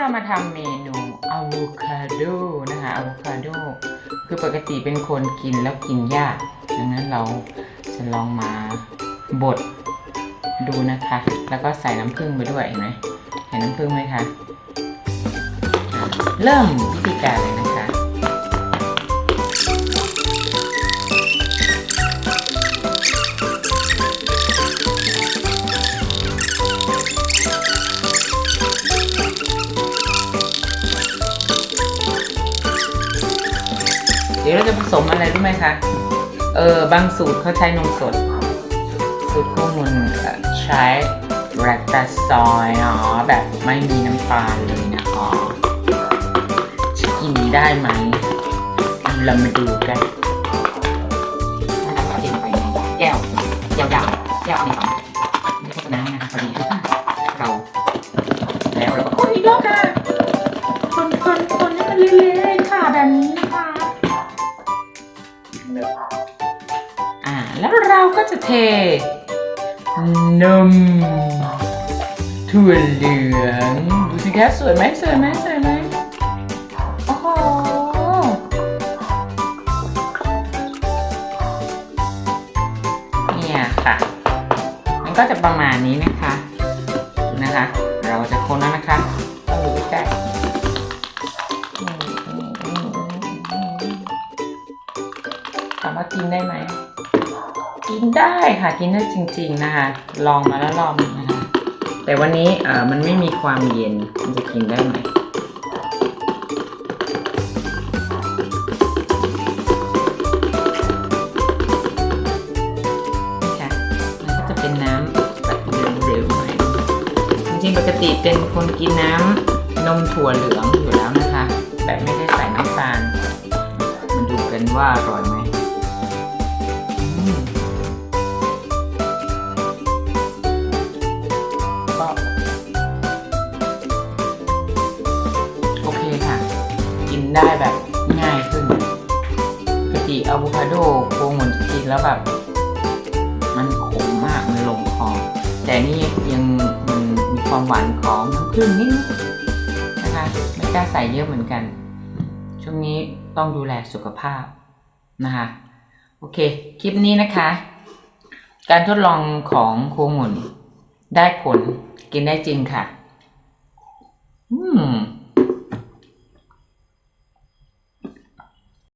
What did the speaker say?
เรามาทำเมนูอะโวคาโดนะคะอะโวคาโดคือปกติเป็นคนกินแล้วกินยาก ดังนั้นเราจะลองมาบดดูนะคะ แล้วก็ใส่น้ำผึ้งไปด้วยเห็นไหมเห็นน้ำผึ้งไหมคะอะเริ่มวิธีการเลยนะ ดี๋ยวเราจะผสมอะไรรู้ไหมคะ เออบางสูตรเขาใช้นมสด สูตรข้อมูลใช้แรกตาซอยอ๋อแบบไม่มีน้ำตาลเลยนะอ๋อกินได้ไหมเรามาดูกัน ก็จะเท นมถั่วเหลืองดูสิคะสวยไหมสวยไหมสวยไหมโอ้โหเนี่ยค่ะ มันก็จะประมาณนี้นะคะนะคะ เราจะคนแล้วนะคะต้องดูใกล้ๆถามว่ากินได้ไหม กินได้ค่ะกินได้จริง ๆนะคะ ลองมาแล้วรอบนึงนะคะ แต่วันนี้เอ่อมันไม่มีความเย็นมันจะกินได้ไหมนี่ค่ก็จะเป็นน้ำแบบเหลวๆหน่จริงๆปกติเป็นคนกินน้ำนมถั่วเหลืองอยู่แล้วนะคะแบบไม่ได้ใส่น้ำตาลมาดูกันว่าอร่อยไหม ได้แบบง่ายขึ้นปกติอะโวคาโดโคงเหมือนกินแล้วแบบ มันขมมากมันลงคอแต่นี่ยังมันมีความหวานของน้ำผึ้งนิดนะคะไม่กล้าใส่เยอะเหมือนกัน ช่วงนี้ต้องดูแลสุขภาพนะคะโอเค คลิปนี้นะคะ การทดลองของโคงุนได้ผลกินได้จริงค่ะ